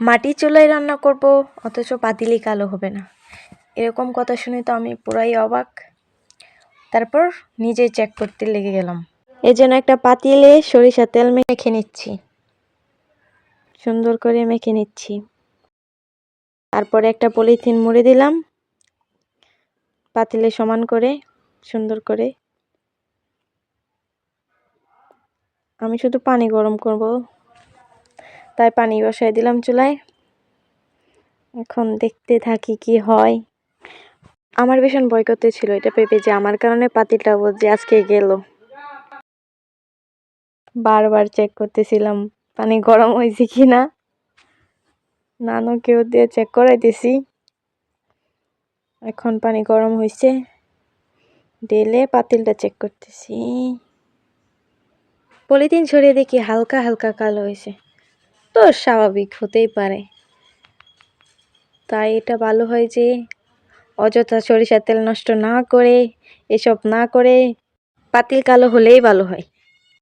মাটি চুলায় রান্না করব, অথচ পাতিলি কালো হবে না। এরকম কথা শুনে তো আমি পুরাই অবাক। তারপর নিজে চেক করতে লেগে গেলাম। এই জন্য একটা পাতিলে সরিষা তেল মেখে নিচ্ছি। সুন্দর করে মেখে নিচ্ছি। তারপরে একটা পলিথিন মুড়ে দিলাম। পাতিলে সমান করে, সুন্দর করে। আমি শুধু পানি গরম করব। তাই পানি বসাই দিলাম চুলায়। এখন দেখতে থাকি কি হয়। আমার ভীষণ ভয় করতে ছিল এটা ভেবে যে আমার কারণে পাতিলটা যে আজকে গেল। বারবার চেক করতেছিলাম, পানি গরম হয়েছে কি না নানু কেউ দিয়ে চেক করাইতেছি এখন পানি গরম হয়েছে। ডেলে পাতিলটা চেক করতেছি। পলিথিন ছড়িয়ে দেখি হালকা হালকা কালো হয়েছে। তো স্বাভাবিক হতেই পারে। তাই এটা ভালো হয় যে অযথা সরিষার তেল নষ্ট না করে, এসব না করে পাতিল কালো হলেই ভালো হয়।